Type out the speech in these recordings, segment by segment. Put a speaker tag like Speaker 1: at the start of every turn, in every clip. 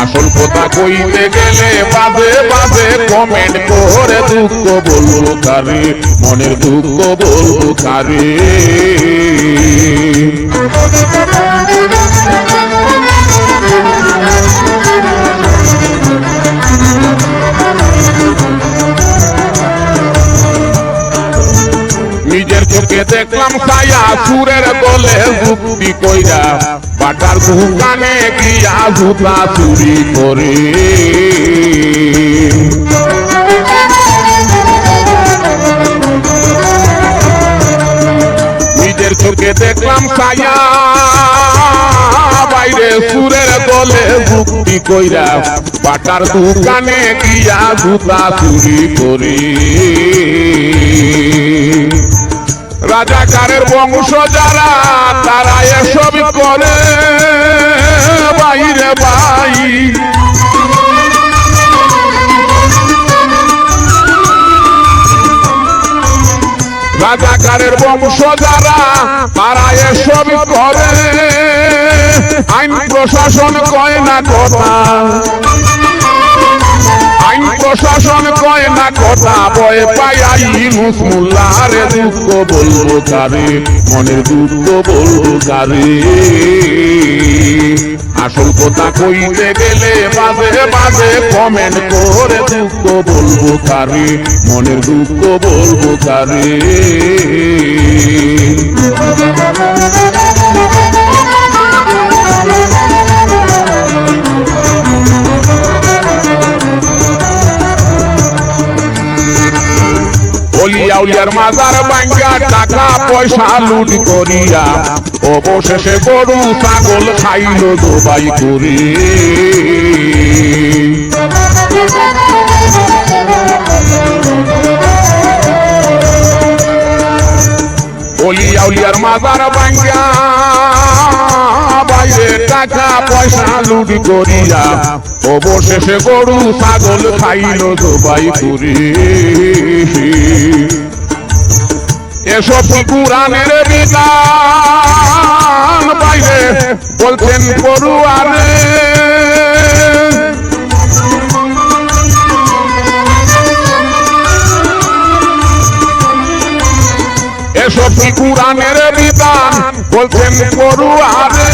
Speaker 1: আসল কথা কইতে গেলে বাজে বাজে কমেন্ট করে দুঃখ বলব মনের দুঃখ বলব কারে? চোখে দেখলাম ছায়া সুরের দলে যুক্তি কইরা। বাটার দোকানে গিয়া জুতা চুরি করে। নিজের চোখে দেখলাম ছায়া বাইরে সুরের দলে যুক্তি কইরা। বাটার দোকানে গিয়া জুতা চুরি করে। রাজাকারের বংশ যারা, তারা এসব করে। বাইরে বাই রাজাকারের বংশ যারা, তারা এসব করে। আইন প্রশাসন কয় না কথা। আইন প্রশাসন কয় না কথা, ভয় পাই আই মুসমুল্লারে দুঃখ বলব কারে, মনের দুঃখ বলব কারে। আসল কথা কইতে গেলে বাজে বাজে কমেন্ট করে দুঃখ বলব কারে, মনের দুঃখ বলব কারে। অলিয়া উলিয়ার মাজার বাঙ্গা টাকা পয়সা লুট করিয়া অবশেষে গরু ছাগল খাইল দুবাই করে অলিয়া উলিয়ার মাজার বাঙ্গা বাইরে টাকা পয়সা লুট করিয়া অবশেষে গরু, ছাগল খাইল দোবাই করে এসব পুরাণের বিধান, বাইরে বলছেন পড়ুয়ারে পুরাণের বিধান, বলছেন আরে।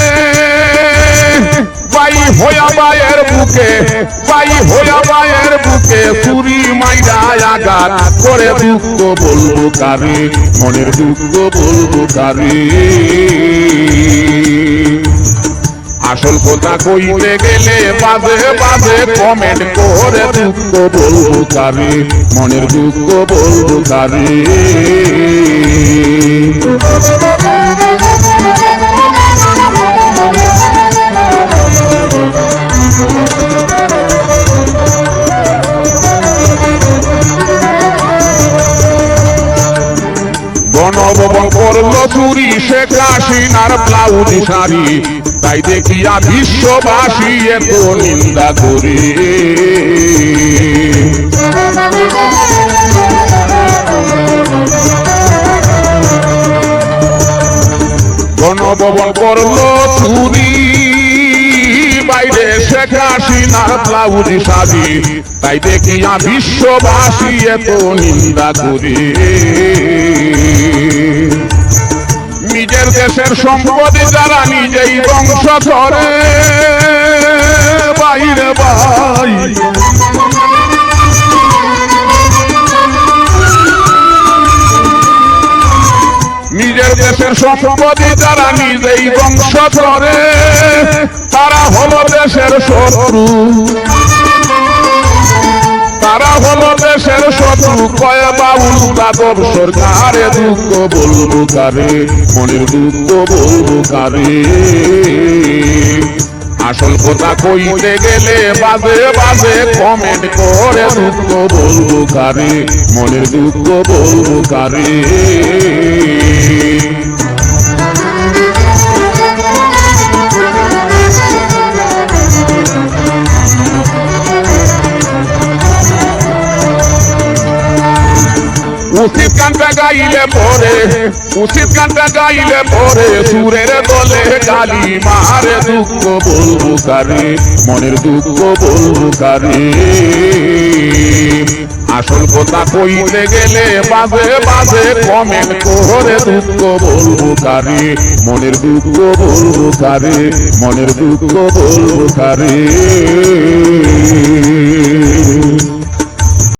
Speaker 1: বাই হইয়া বায়ের বুকে, বাই হইয়া বায়ের বুকে চুরি মাইরা আঘাত করে দুঃখ বলব কারে, মনের দুঃখ বলব কারে। আসল কথা কইতে গেলে বাজে বাজে কমেন্ট করে দুঃখ বলব কারে, মনের দুঃখ বলব কারে। গণভবন করল চুরি শেখ হাসিনার ব্লাউজ শাড়ি। তাই দেখিয়া বিশ্ববাসী এত নিন্দা করে। গণভবন করল চুরি হাসিনার ব্লাউজ শাড়ি তাই দেখিয়া বিশ্ববাসী এত নিন্দা করি। নিজের দেশের সম্পদে যারা নিজেই বংশ করে নিজের দেশের সম্পত্তি যারা নিজেই ধ্বংস করে, তারা হলো দেশের শত্রু। তারা হলো দেশের শত্রু, কয় বাউল যাদব সরকারে দুঃখ বলব কারে, মনের দুঃখ বলব কারে। আসল কথা কইতে গেলে বাজে বাজে কমেন্ট করে দুঃখ বলব কারে? মনের দুঃখ বলব কারে? উচিত কান্তা গাইলে পরে, উচিত গানটা গাইলে পরে, সুরের দলে গালি মারে, দুঃখ বলব কারে, মনের দুঃখ বলব কারে। আসল কথা কইতে গেলে বাজে বাজে কমেন্ট করে দুঃখ বলব কারে, মনের দুঃখ বলব কারে, মনের দুঃখ বলব কারে।